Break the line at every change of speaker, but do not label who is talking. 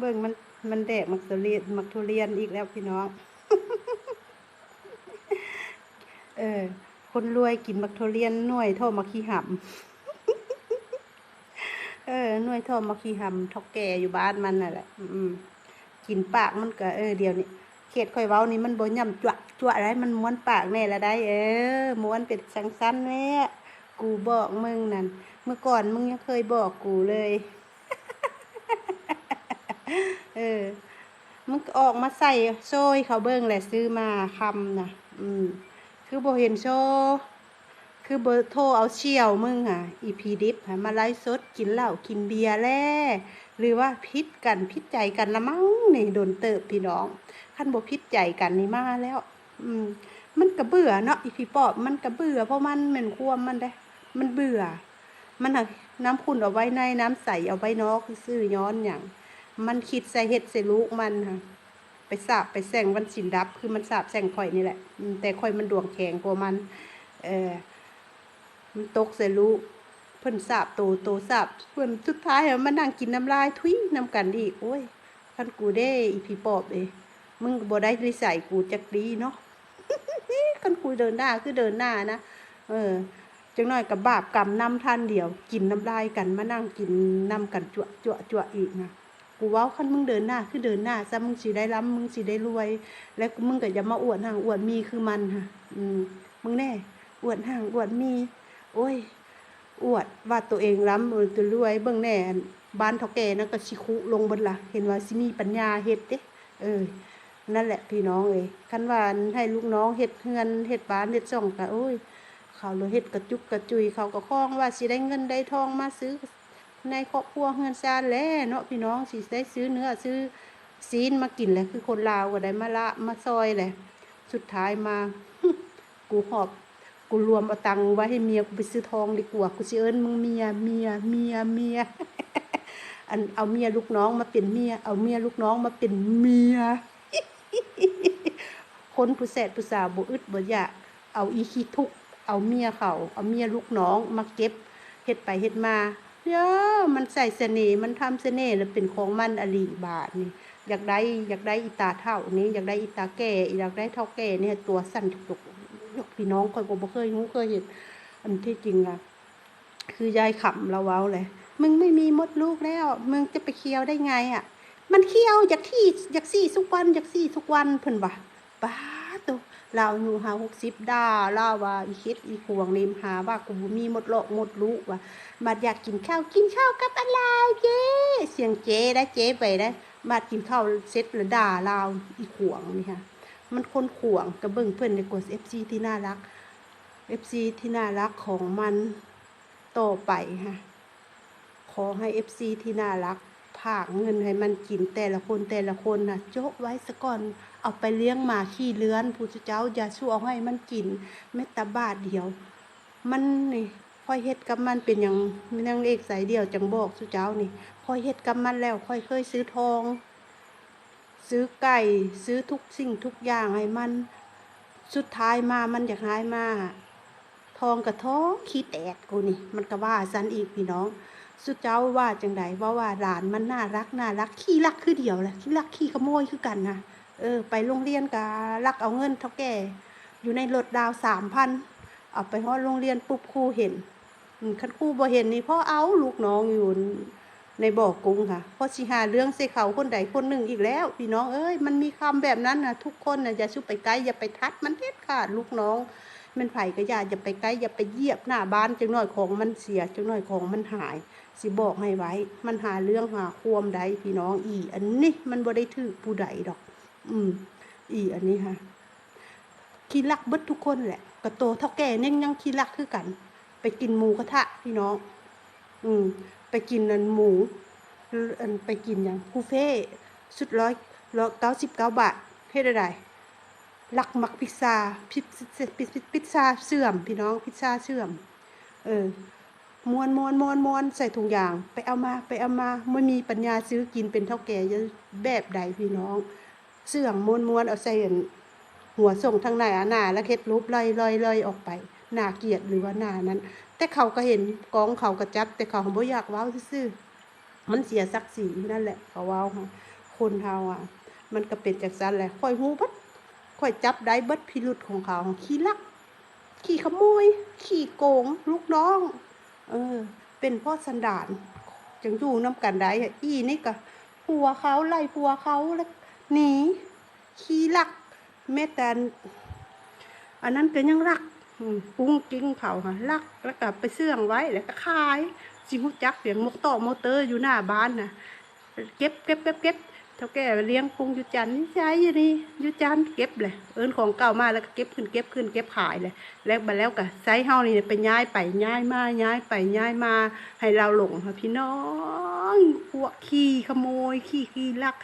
เบิ่งมันมันแดกมักทุเรียนมักทุเรียนอีกแล้วพี่น้อง เออ คนรวยกินมักทุเรียนหน่วยเท่ามักขี้หำเออหน่วยเท่ามักขี้หำท่าแก่อยู่บ้านมันน่ะแหละ อืมกินปากมันก็เออเดี๋ยวนี้เขตข่อยเว้านี่มันบ่ย่ำจั่วจั่วอะไรมันม้วนปากแน่ละได้ เออม้วนเป็นสังสั้นแน่กูบอกมึงนั่นเมื่อก่อนมึงยังเคยบอกกูเลย เออมึงออกมาใส่โซ่เขาเบิ่งแหละซื้อมาคำนะอืม คือโบเห็นโซ่คือเบอร์โทรเอาเชี่ยวมึงอะ อีพีดิฟมาไลฟ์สดกินเหล้ากินเบียร์แล่หรือว่าพิษกันพิษใจกันละมั้งนี่โดนเติบพี่น้องขั้นบ่พิษใจกันนี่มาแล้ว อืม มันก็เบื่อเนาะอีพีปอบมันก็เบื่อเพราะมันเหม็นควมมันได้ มันเบื่อ มันน้ำขุ่นเอาไว้ในน้ำใสเอาไว้นอกซื้อย้อนอย่าง มันคิดใส่เห็ดใส่ลูกมันค่ะไปสาบไปแสงวันสินดับ คือมันสาบแสงข่อยนี่แหละ แต่ข่อยมันดวงแข็งกว่ามัน เออมันตกใส่ลูกเพิ่นสาบโตโตสาบเพิ่นสุดท้ายอะมานั่งกินน้ำลายทุยน้ำกันอีกโอ้ยคันกูได้อีผีปอบเอ้มึงบ่ได้นิสัยกูจักดีเนาะคันกูเดินหน้าคือเดินหน้านะเออจังน้อยกับบาปกรรมนำท่านเดียว กินน้ำลายกันมานั่งกินนำกันจั่วจั่วจั่วอีกนะ กูว้าคันมึงเดินหน้าคือเดินหน้าซะมึงสิได้ล้ำมึงสิได้รวย แล้วมึงก็อย่ามาอวดห่างอวดมีคือมันค่ะอืมมึงแน่อวดห่างอวดมี โอ้ย อวดว่าตัวเองล้ำตัวรวยเบิ่งแน่บ้านเฒ่าแก่นั่นก็สิคุลงบนละเห็นว่าสิมีปัญญาเฮ็ดเด้เออ นั่นแหละพี่น้องเอ้ยคันว่าให้ลูกน้องเฮ็ดเฮือนเฮ็ดบ้านเฮ็ดช่องก็โอ้ยเขาเลยเฮ็ดกระจุกกระจุยเขาก็คล้องว่าสิได้เงินได้ทองมาซื้อ ในครอบครัวเฮือนซานแล้เนาะพี่น้องสิได้ซื้อเนื้อซื้อซีนมากินแหละคือคนลาวก็ได้มาละมาซอยแหละสุดท้ายมา กูหอบกูรวมเอาตังไว้ให้เมียกูไปซื้อทองดีกว่ากูสิเอิ้นมึงเมียเมียเมียเมียอันเอาเมียลูกน้องมาเป็นเมีย เอาเมียลูกน้องมาเป็นเมีย คนผู้แสดผู้สาวบอึดบ่อยากเอาอีขี้ทุก เอาเมียเขา เอาเมียลูกน้องมาเก็บเฮ็ดไปเฮ็ดมา เด้อมันใส่เสน่ห์มันทำเสน่ห์แล้วเป็นของมันอลีบาทนี่อยากได้อยากได้อีตาเท่านี้อยากได้อีตาแก่อยากได้เท่าแก่เนี่ยตัวสั้นตุกๆยกพี่น้องคอยก็บ่เคยรู้เคยเห็นอันที่จริงอะคือยายขำเราเว้าเลยมึงไม่มีมดลูกแล้ว มึงจะไปเคี้ยวได้ไงอะมันเคี้ยวอยากที่อยากซี่ทุกวันอยากซี่ทุกวันเพิ่นว่าป้า เราอยู่หาหกสิบดาเล่าว่าอีคิดอีพวงนิมหาว่ากูมีหมดโลกหมดลูกว่ะมาอยากกินข้าวกินข้าวกับอะไรเจ๊เสียงเจ๊ได้เจ๊ไปได้มากินข้าวเสร็จแล้วด่าเราอีขวงนี่ค่ะมันคนข่วงกระเบิ่งเพื่อนในกดเอฟซีที่น่ารักเอฟซีที่น่ารักของมันต่อไปค่ะขอให้เอฟซีที่น่ารักากเงินให้มันกินแต่ละคนแต่ละคนนะโจ๊ะไว้ซะก่อน เอาไปเลี้ยงหมาขี้เลื้อนผู้เจ้าอย่าชั่วเอาให้มันกินเม็ดตาบาทเดียว มันนี่ค่อยเฮ็ดกับมันเป็นอย่างนางเอกสายเดียวจังบอกสุเจ้านี่ค่อยเฮ็ดกับมันแล้วค่อยเคยซื้อทอง ซื้อไก่ซื้อทุกสิ่งทุกอย่างให้มัน สุดท้ายมามันอยากหายมา ทองกับท้องขี้แตกกูนี่ มันก็ว่าสันอีกพี่น้อง สุดเจ้าว่าจังใดว่าว่าหลานมันน่ารักน่ารักขี้รักคือเดียวแหละขี้รักขี้ขโมยคือกันนะเออ ไปโรงเรียนกะรักเอาเงินเท่าแก่ อยู่ในรถดาวสามพันเอาไปฮอดโรงเรียนปุ๊บครูเห็นคันครู่บ่เห็นนี่พ่อเอาลูกน้องอยู่ในบ่อกุ้งค่ะพราะสิหาเรื่องใส่เขาคนใดคนหนึ่งอีกแล้ว พี่น้องเอ้ยมันมีคำแบบนั้นนะทุกคนนะอย่าชุบไปไกลอย่าไปทัดมันเด็ดขาดลูกน้อง มันไผ่ก็อย่าอย่าไปใกล้อย่าไปเหยียบหน้าบ้านจังหน่อยของมันเสียจังหน่อยของมันหาย สิบอกให้ไว้ มันหาเรื่องหาความใดพี่น้องอี อันนี้มันบ่ได้ถือผู้ใดดอก อืม อีอันนี้ค่ะขี้รักเบิดทุกคนแหละกระโตเท่าแก่เนี่ยยังขี้รักคือกัน ไปกินหมูกระทะพี่น้อง อืม ไปกินนันหมูอันไปกินอย่างบุฟเฟ่สุดร้อยร้อยเก้าสิบเก้าบาทเฮ็ดอะไร ลักมักพิซซ่าพิซพิซพิซซ่าเสื่อม พี่น้องพิซซ่าเสื่อม เออมวนมวนมวนมวนใส่ถุงยาง ไปเอามาไปเอามาไม่มีปัญญาซื้อกินเป็นเท่าแก่จะแบบใดพี่น้อง เสื่อมมวนมวนเอาใส่อันหัวส่งทางไหนอะหน้าแล้วเฮ็ดรูปลอยลอยลอยออกไปหน้าเกียดหรือว่าหน้านั้น แต่เขาก็เห็นกองเขาก็จับ แต่เขาบ่อยากว้าวซื่อๆมันเสียศักดิ์ศรีนั่นแหละเขาว้าค่ะคนเฮาอะ มันก็เป็นจังซั่นแหละคอยฮู้เบัด ค่อยจับได้เบิดพิรุษของเขา ขี้ลัก ขี้ขโมย ขี้โกง ลูกน้อง เออ เป็นพ่อสันดาน จังอยู่น้ำกันได้อะอีนี่ก็ผัวเขาไล่ผัวเขาแล้วหนี ขี้ลักแม่แต่อันนั้นก็ยังรักปรุงกิ้งเขาค่ะรักแล้วก็ไปเสื่องไว้แล้วก็ขายจิมุจักเสียงมกต่อมอเตอร์อยู่หน้าบ้านนะเก็บเก็บเก็บเก็บ เท่าแก่เลี้ยงปรุงยุจันทร์นี่ใช่ยู่นี่ยุจันทร์เก็บเลยเอินของเก่ามาแล้วก็เก็บขึ้นเก็บขึ้นเก็บขายเลยแล้วมาแล้วก็ไซเฮานี่ไปย้ายไปย้ายมาย้ายไปย้ายมาให้เราหลงค่ะพี่น้องพวกขี้ขโมยขี้ขี้ลัก